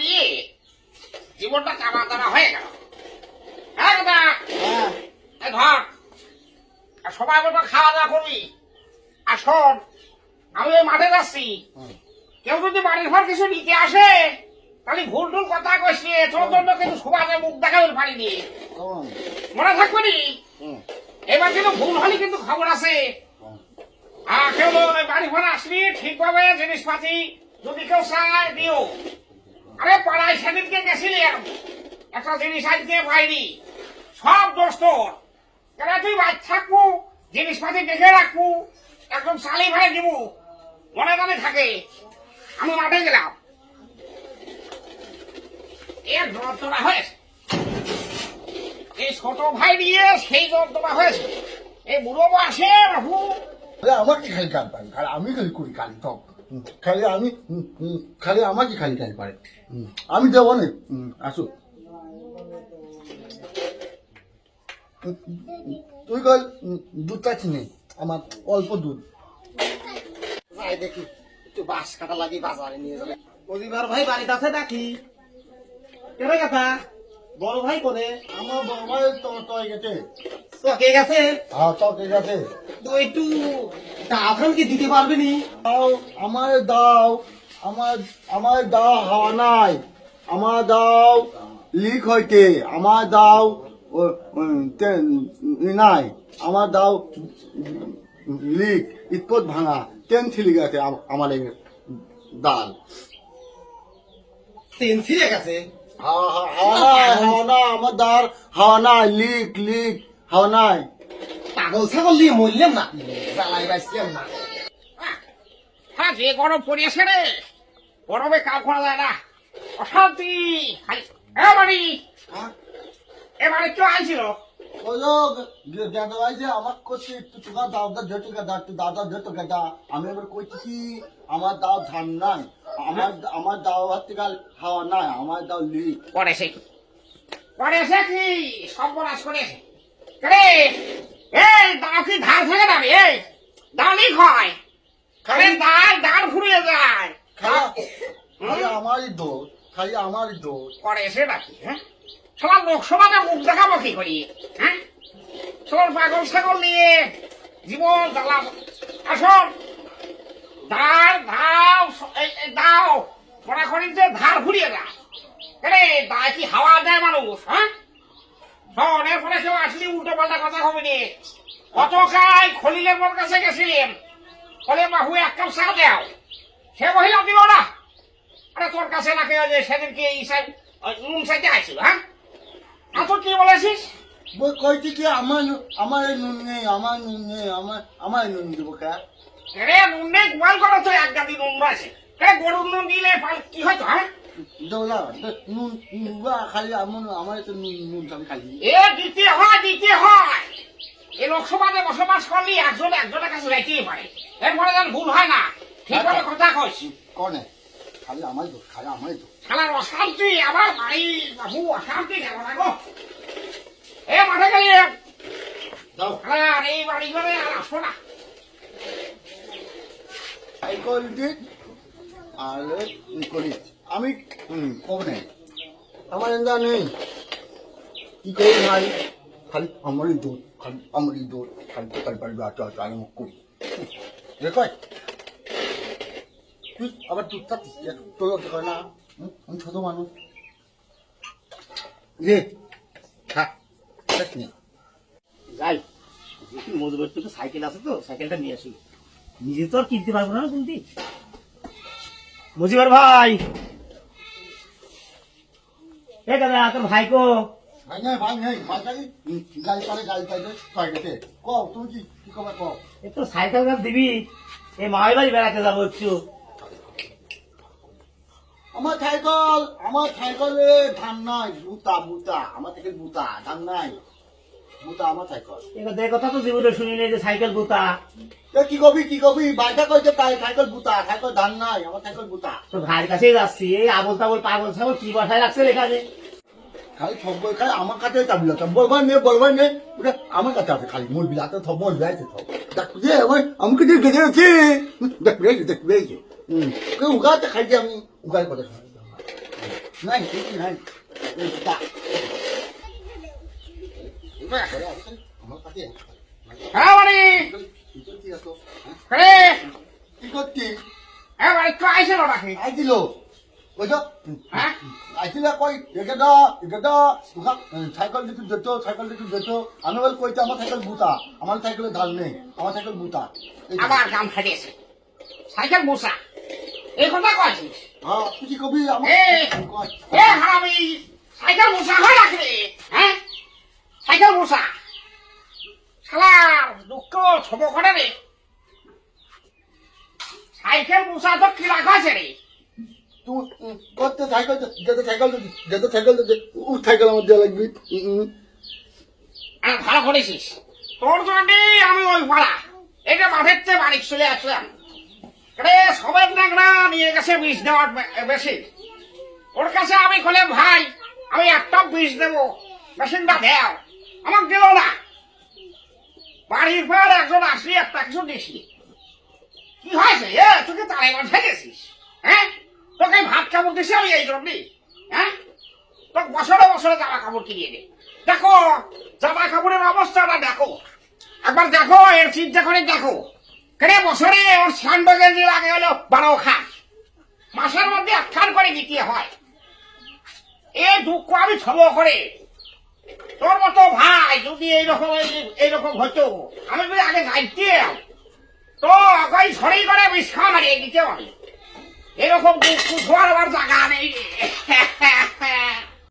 নিয়ে জীবনটা চাপা চাপা হয়ে গেল। হ্যাঁ দাদা হ্যাঁ। ধর আর সবাই মতো খাওয়া দাওয়া করবি। আর শোন আমি ওই মাঠে যাচ্ছি। কেউ যদি বাড়ির ঘর কিছু নিতে আসে তাহলে ভুল টুল কথা কইছি তোর জন্য কিন্তু সমাজে মুখ দেখাতে পারিনি কেমন মনে থাকবে নি? এবার কিন্তু ভুল হলে কিন্তু খবর আছে। আর কেউ ওই বাড়ি ঘর আসবি ঠিকভাবে জিনিসপাতি যদি কেউ চায় দিও। আরে পাড়ায় সেদিনকে গেছিলাম একটা জিনিস আনতে পাইনি সব দোষ তোর। কেন তুই জিনিসপাতি দেখে রাখব। একদম চালি ভাই দিব মনে মনে থাকে। আমি মাঠে গেলাম। এর যন্ত্রণা হয়েছে। এই ছোট ভাই নিয়ে সেই যন্ত্রণা হয়েছে। এই বুড়ো বয়সে বাবু। আমাকে খালি পারে আমি খালি করি সব হুম, খালি আমি খালি আমাকে খালি গান পারে। আমি দেবো না। হুম, আসো। তুই কল দুধ চাচ্ছি নেই আমার অল্প দুধ। যাই দেখি। একটু বাঁশ কাটা লাগি বাজারে নিয়ে যাবে। পরিবার ভাই বাড়িতে আছে নাকি? কেন কথা বড় ভাই কোনে? আমার বড় ভাই তো তয় গেছে। তোকে গেছে? হ্যাঁ তকে গেছে। তো একটু দাওখান কি দিতে পারবে নি? দাও আমার দাও আমার আমার দাও হাওয়া নাই। আমার দাও লিক হইতে আমার দাও তে- নাই। আমার দাও লিক ইতপত ভাঙা তেন ছিলি গেছে আম- আমার ডাল চেন ছিঁড়ে গেছে হাওয়া হাওয়া- হাওয়া নাই আমার দাল হাওয়া নাই লিক লিক হাওয়া নাই। পাগল ছাগল দিয়ে মরলাম না। জ্বালাই বাইছিলাম না। হ্যাঁ যে গরম পড়িয়েছে রে। গরমে কাজ করা যায় না। অশান্তি। খালি এ বাড়ি। হ্যাঁ? এ বাড়ি কেউ গাদা আমি এবার কইছি কি আমার দাও ধান নাই। আমার আমার দাও গাল হাওয়া নাই আমার দাও লিক করেছে। করেছে কি? সর্বনাশ করেছে। রে? এই দাও কি ধার থেকে যাবে এই দামি খয়। খালি দাঁড় দাঁড় ফুরিয়ে যায়। খালি আমারই দোষ খালি আমারই দোষ। করেছে নাকি হ্যাঁ? সবার লোকসভাতে মুখ দেখাবো কি করি হ্যাঁ? সবার পাগল ছাগল নিয়ে জীবন জ্বালাবো আসল ধার ধাও দাও। মনে করি যে ধার ঘুরিয়ে দাও রে দায় কি হাওয়া দেয় মানুষ হ্যাঁ? শোন এরপরে কেউ আসলি উল্টো পাল্টা কথা হবে নি কত কাই খলিলের মোর কাছে গেছিলাম বলে বাহু এক কাপ চা দেও। সে মহিলা দিল না। আরে তোর কাছে নাকি ওই যে সেদিনকে ইসাই রুম সাইতে আসছিল হ্যাঁ? আর তুই কি বলেছিস? বই কইছি কি আমার আমার নুন নেই আমার নুন নেই আমার আমার নুন দিব কা? রে নুন নেই? গোয়াল করো তো এক গাদি নুন আছে রে গরুর নুন দিলে কি হয়তো হ্যাঁ? দৌলা নুন নুন খালি আমার আমার তো নুন নুন খালি খালি এ দিতে হয় দিতে হয়। এই লোকসভাতে বসবাস করলে একজন একজনের কাছে যাইতেই পারে। এরপরে যেন ভুল হয় না ঠিকভাবে কথা কইস। কনে? খালি আমার দোষ খালি আমারই দোষ। শালার অশান্তি আবার বাড়ি বাবু অশান্তি কেন না গো? এ মাঠে গেলি দাও। আর এই বাড়ি ঘরে আর আসো না। সাইকেল দিক আর ই করি আমি কব নেই? আমার এন্দা নেই। কি করি ভাই? খালি আমারই দোষ খালি আমারই দোষ। খালি কোথায় পারবি আচ্ছা আচ্ছা আমি মুখ করি। রেখয় তুই আবার তুই থাক তোর করে না আমি ছোট মানুষ। রে খা দেখ যাই মজুরের তো সাইকেল আছে তো সাইকেলটা নিয়ে আসি। নিজে তো আর কিনতে পারব না কোনটি মজিবার ভাই! এ দাদা তোর ভাই কো? ভাই নাই ভাই নাই ভাই নাই। গাড়ি পালে গাড়ি পাইলে পাই গেছে কও তুমি কি কি কবে কও? একটু সাইকেল গাছ দিবি? এই মামাই বাড়ি বেড়াতে যাব একটু। আমার সাইকেল আমার সাইকেলে ধান নাই বুতা বুতা আমার থেকে বুতা ধান নাই। বুতা আমার সাইকেল। যে কথা তো জীবনে শুনি নেই যে সাইকেল এ কি কবি কি কবি? বাইটা কইছে তাই সাইকেল বুতা সাইকেল ধান নাই আমার সাইকেল বুতা তো ভাইয়ের কাছেই যাচ্ছি এই আবল তাবল পাগল ছাগল কি বসায় রাখছে যে খালি সব খালি আমার কাছে চাবি লাগছে বলবার নেই বলবার নেই ওটা আমার কাছে আছে খালি মোর বিলাতে সব মোর বিলাতে সব দেখ যে আমার আমাকে যে গেছে আছে? দেখ উগাতে খাইছে আমি উগার কথা শোনা। নাই নাই। আমার কাছে হ্যাঁ কি আছো কি করছি হ্যাঁ বাড়ি তো আইসে নাকি আই দিল বুঝছ আইছিলে কই? একেটা একেটা দোকান সাইকেল দিকে যেত সাইকেল দিকে যেত। আমি বল কইতে আমার সাইকেল বুতা। আমার সাইকেলে ঢাল নেই। আমার সাইকেল বুতা। আবার গাম খাইছে সাইকেল বসা এই কথা কয়েছিস হ্যাঁ তুই কি কবি? আমার। এ হারামি সাইকেল বসা হয় রাখলে হ্যাঁ? সাইকেল বসা দুঃখ ছব করে রে। সাইকেল বসা তো কি রাখা আছে রে? তুই উম, করতে সাইকেল যেতে সাইকেল যেতে সাইকেল আমার দেওয়া লাগবে। আমি ভালো করেছিস। তোর আমি ওই পাড়া। এটা মাঠের চেয়ে বাড়ি চলে আসলাম। রে সবের নাগরা নিয়ে গেছে বিষ দেওয়ার বে- বেশি ওর কাছে আমি বলে ভাই আমি একটা বিষ দেবো। মেশিনটা দেও। আমাকে দিল না। বাড়ির পর একজন আসলি, একটা কিছু দিছি কি হয়েছে? এ তুই কি তালে মাঠে গেছিস হ্যাঁ? তোকে ভাত কাপড় দিছি আমি এই জন্যই হ্যাঁ? তোকে বছরে বছরে জামা কাপড় কিনিয়ে দে দেখো, জামা কাপড়ের অবস্থাটা দেখো। একবার দেখো, এর চিন্তা করে দেখো। কেন বছরে ওর সান্ডো গেঞ্জি লাগে হলো বারো খান মাসের মধ্যে খান করে দিতে হয়। এ দুঃখ আমি ছব করে। তোর মতো যদি এইরকম এইরকম হতো? আমি বলি, আগে যাইতাম তো ওই সরি করে বিষ্ঠা মারিয়ে দিতে আমি এরকম ধোয়ার জায়গা নেই